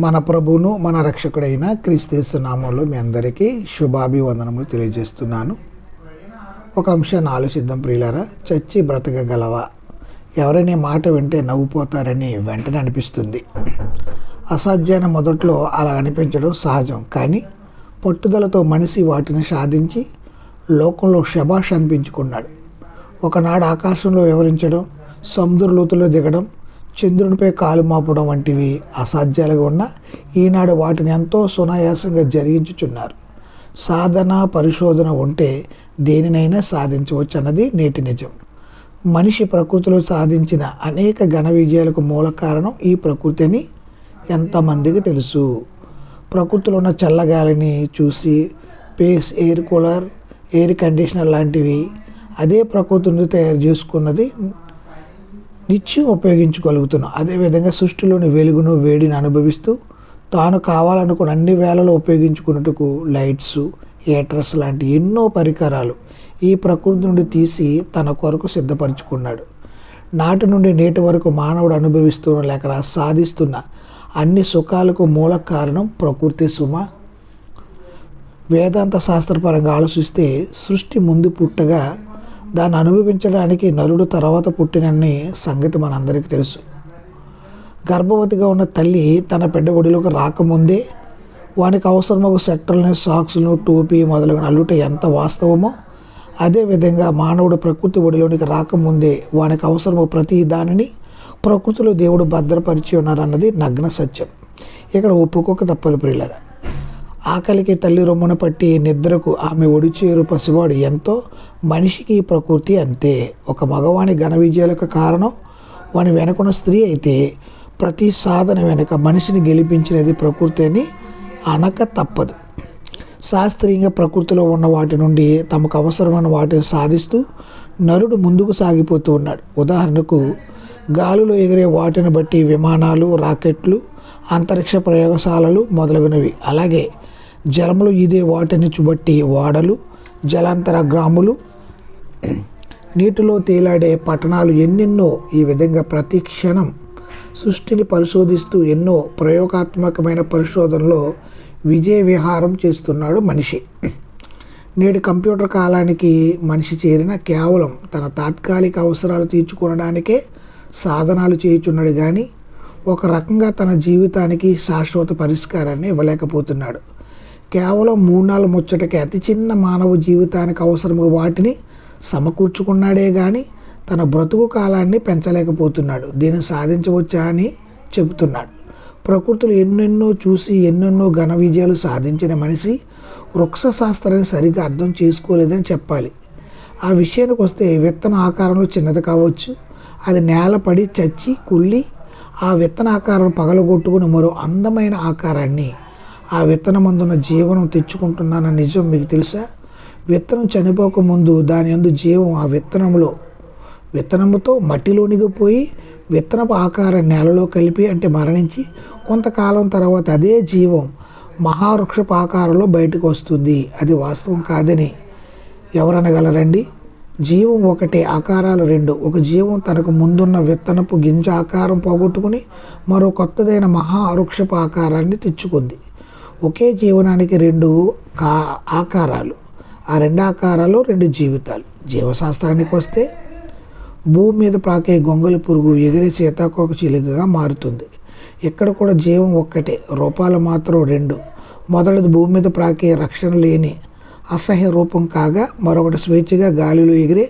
మన ప్రభువును మన రక్షకుడైన క్రీస్తేసు నామంలో మీ అందరికీ శుభాభివందనములు తెలియజేస్తున్నాను. ఒక అంశాన్ని ఆలోచిద్దాం ప్రియులారా. చచ్చి బ్రతకగలవా? ఎవరైనా మాట వింటే నవ్వుపోతారని వెంటనే అనిపిస్తుంది. అసాధ్యాన్ని మొదట్లో అలా అనిపించడం సహజం. కానీ పట్టుదలతో మనిషి వాటిని సాధించి లోకంలో శబాష్ అనిపించుకున్నాడు. ఒకనాడు ఆకాశంలో వివరించడం సముద్ర లోతులో దిగడం చంద్రునిపై కాలు మాపడం వంటివి అసాధ్యాలుగా ఉన్న ఈనాడు వాటిని ఎంతో సునాయాసంగా జరిగించుచున్నారు. సాధన పరిశోధన ఉంటే దేనినైనా సాధించవచ్చు అన్నది నేటి నిజం. మనిషి ప్రకృతిలో సాధించిన అనేక ఘన విజయాలకు మూల కారణం ఈ ప్రకృతి అని ఎంతమందికి తెలుసు. ప్రకృతిలో ఉన్న చల్లగాలిని చూసి పేస్ ఎయిర్ కూలర్ ఎయిర్ కండిషనర్ లాంటివి అదే ప్రకృతి నుండి తయారు చేసుకున్నది నిత్యం ఉపయోగించుకోగలుగుతున్నాం. అదేవిధంగా సృష్టిలోని వెలుగును వేడిని అనుభవిస్తూ తాను కావాలనుకున్న అన్ని వేళలో ఉపయోగించుకున్నట్టుకు లైట్స్ ఏటర్స్ లాంటి ఎన్నో పరికరాలు ఈ ప్రకృతి నుండి తీసి తన కొరకు సిద్ధపరచుకున్నాడు. నాటి నుండి నేటి వరకు మానవుడు అనుభవిస్తున్న లేక సాధిస్తున్న అన్ని సుఖాలకు మూల కారణం ప్రకృతి సుమ. వేదాంత శాస్త్రపరంగా ఆలోచిస్తే సృష్టి ముందు పుట్టగా దాన్ని అనుభవించడానికి నలుడు తర్వాత పుట్టినన్ని సంగతి మనందరికీ తెలుసు. గర్భవతిగా ఉన్న తల్లి తన బిడ్డ ఒడిలోకి రాకముందే వానికి అవసరమగు సెట్టర్లని సాక్స్లను టోపీ మొదలైన అల్లుట ఎంత వాస్తవమో అదేవిధంగా మానవుడు ప్రకృతి ఒడిలోనికి రాకముందే వానికి అవసరమగు ప్రతి దానిని ప్రకృతిలో దేవుడు భద్రపరిచి ఉన్నారన్నది నగ్న సత్యం. ఇక్కడ ఒప్పుకోక తప్పదు ప్రియులరా. ఆకలికి తల్లి రొమ్మున పట్టి నిద్రకు ఆమె ఒడిచేరు పసివాడు ఎంతో మనిషికి ప్రకృతి అంతే. ఒక మగవాని ఘన విజయాలకు కారణం వాని వెనకున్న స్త్రీ అయితే ప్రతి సాధన వెనుక మనిషిని గెలిపించినది ప్రకృతి అని అనక తప్పదు. శాస్త్రీయంగా ప్రకృతిలో ఉన్న వాటి నుండి తమకు అవసరమైన వాటిని సాధిస్తూ నరుడు ముందుకు సాగిపోతూ ఉన్నాడు. ఉదాహరణకు గాలిలో ఎగిరే వాటిని బట్టి విమానాలు రాకెట్లు అంతరిక్ష ప్రయోగశాలలు మొదలగునవి. అలాగే జలములు ఇదే వాటిని బట్టి వాడలు జలాంతర గ్రాములు. నీటిలో తేలాడే పట్టణాలు ఎన్నెన్నో ఈ విధంగా ప్రతి క్షణం సృష్టిని పరిశోధిస్తూ ఎన్నో ప్రయోగాత్మకమైన పరిశోధనలో విజయ విహారం చేస్తున్నాడు మనిషి. నేడు కంప్యూటర్ కాలానికి మనిషి చేరిన కేవలం తన తాత్కాలిక అవసరాలు తీర్చుకోవడానికే సాధనాలు చేయుచున్నాడు కానీ ఒక రకంగా తన జీవితానికి శాశ్వత పరిష్కారాన్ని ఇవ్వలేకపోతున్నాడు. కేవలం మూడు నాలుగు ముచ్చటకి అతి చిన్న మానవ జీవితానికి అవసరము వాటిని సమకూర్చుకున్నాడే కానీ తన బ్రతుకు కాలాన్ని పెంచలేకపోతున్నాడు. దీన్ని సాధించవచ్చా అని చెబుతున్నాడు. ప్రకృతిలో ఎన్నెన్నో చూసి ఎన్నెన్నో ఘన విజయాలు సాధించిన మనిషి వృక్షశాస్త్రాన్ని సరిగ్గా అర్థం చేసుకోలేదని చెప్పాలి. ఆ విషయానికి వస్తే విత్తన ఆకారంలో చిన్నది కావచ్చు. అది నేలపడి చచ్చి కుళ్ళి ఆ విత్తన ఆకారం పగలగొట్టుకుని మరో అందమైన ఆకారాన్ని ఆ విత్తనమందున్న జీవనం తెచ్చుకుంటున్నాన నిజం మీకు తెలుసా? విత్తనం చనిపోకముందు దాని అందు జీవం ఆ విత్తనంలో విత్తనముతో మట్టిలోనికి పోయి విత్తనపు ఆకారం నేలలో కలిపి అంటే మరణించి కొంతకాలం తర్వాత అదే జీవం మహావృక్షపు ఆకారంలో బయటకు వస్తుంది. అది వాస్తవం కాదని ఎవరనగలరండి? జీవం ఒకటే ఆకారాలు రెండు. ఒక జీవం తనకు ముందున్న విత్తనపు గింజ ఆకారం పోగొట్టుకుని మరో కొత్తదైన మహా వృక్షపు ఆకారాన్ని తెచ్చుకుంది. ఒకే జీవనానికి రెండు కా ఆకారాలు. ఆ రెండు ఆకారాలు రెండు జీవితాలు. జీవశాస్త్రానికి వస్తే భూమి మీద ప్రాకే గొంగలి పురుగు ఎగిరే సీతాకోక చిలుకగా మారుతుంది. ఇక్కడ కూడా జీవం ఒక్కటే రూపాలు మాత్రం రెండు. మొదటిది భూమి మీద ప్రాకే రక్షణ లేని అసహ్య రూపం కాగా మరొకటి స్వేచ్ఛగా గాలిలో ఎగిరే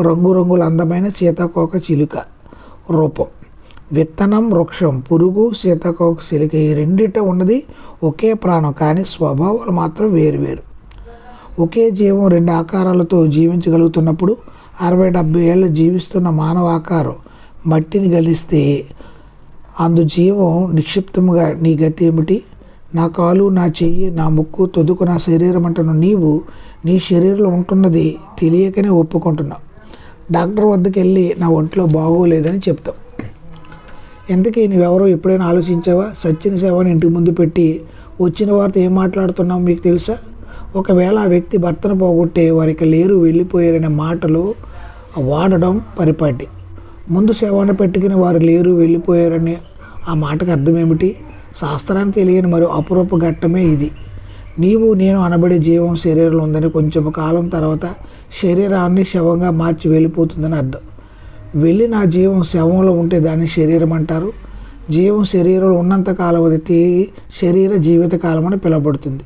రంగురంగుల అందమైన సీతాకోక చిలుక రూపం. విత్తనం వృక్షం పురుగు సీతాకోక సిలిక ఈ రెండిట ఉన్నది ఒకే ప్రాణం కానీ స్వభావాలు మాత్రం వేరువేరు ఒకే జీవం రెండు ఆకారాలతో జీవించగలుగుతున్నప్పుడు అరవై డెబ్బై ఏళ్ళు జీవిస్తున్న మానవ ఆకారం మట్టిని గలిస్తే అందు జీవం నిక్షిప్తముగా నీ గతి ఏమిటి? నా కాలు నా చెయ్యి నా ముక్కు తొదుకు నా శరీరం అంటున్న నీవు నీ శరీరంలో ఉంటున్నది తెలియకనే ఒప్పుకుంటున్నావు. డాక్టర్ వద్దకు వెళ్ళి నా ఒంట్లో బాగోలేదని చెప్తావు. ఎందుకే నువ్వెవరో ఎప్పుడైనా ఆలోచించావా? సచ్చిన సేవని ఇంటి ముందు పెట్టి వచ్చిన వారితో ఏం మాట్లాడుతున్నావు మీకు తెలుసా? ఒకవేళ ఆ వ్యక్తి భర్తను పోగొట్టే వారికి లేరు వెళ్ళిపోయారనే మాటలు వాడడం పరిపాటి. ముందు సేవను పెట్టుకుని వారు లేరు వెళ్ళిపోయారని ఆ మాటకు అర్థం ఏమిటి శాస్త్రానికి తెలియని మరో అపురూప ఘట్టమే ఇది. నీవు నేను అనబడే జీవం శరీరంలో ఉందని కొంచెం కాలం తర్వాత శరీరాన్ని శవంగా మార్చి వెళ్ళిపోతుందని అర్థం. వెళ్ళి నా జీవం శవంలో ఉంటే దాన్ని శరీరం అంటారు. జీవం శరీరంలో ఉన్నంత కాలం అది తీ శరీర జీవిత కాలం అని పిలువబడుతుంది.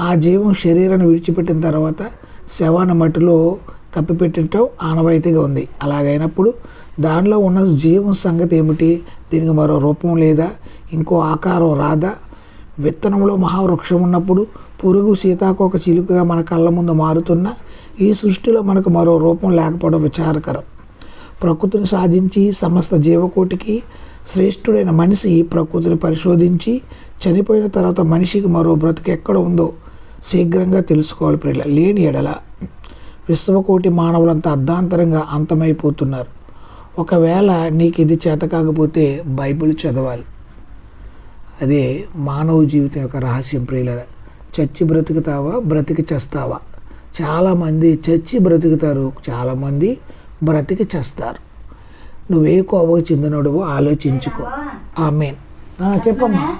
ఆ జీవం శరీరాన్ని విడిచిపెట్టిన తర్వాత శవాన్ని మట్టిలో కప్పిపెట్టడం ఆనవాయితీగా ఉంది. అలాగైనప్పుడు దానిలో ఉన్న జీవం సంగతి ఏమిటి? దీనికి మరో రూపం లేదా? ఇంకో ఆకారం రాదా? విత్తనంలో మహావృక్షం ఉన్నప్పుడు పురుగు సీతాకోక చిలుకగా మన కళ్ళ ముందు మారుతున్న ఈ సృష్టిలో మనకు మరో రూపం లేకపోవడం విచారకరం. ప్రకృతిని సాధించి సమస్త జీవకోటికి శ్రేష్ఠుడైన మనిషి ప్రకృతిని పరిశోధించి చనిపోయిన తర్వాత మనిషికి మరో బ్రతుకు ఎక్కడ ఉందో శీఘ్రంగా తెలుసుకోవాలి ప్రియుల లేని ఎడల. విశ్వకోటి మానవులంతా అర్ధాంతరంగా అంతమైపోతున్నారు. ఒకవేళ నీకు ఇది చేత కాకపోతే బైబిల్ చదవాలి. అదే మానవ జీవితం యొక్క రహస్యం ప్రియుల. చచ్చి బ్రతుకుతావా? బ్రతికి చేస్తావా? చాలామంది చచ్చి బ్రతుకుతారు. చాలామంది బ్రతికి చేస్తారు. నువ్వే కోవకు చెందినడువో ఆలోచించుకో. ఆమెన్. చెప్పమ్మా.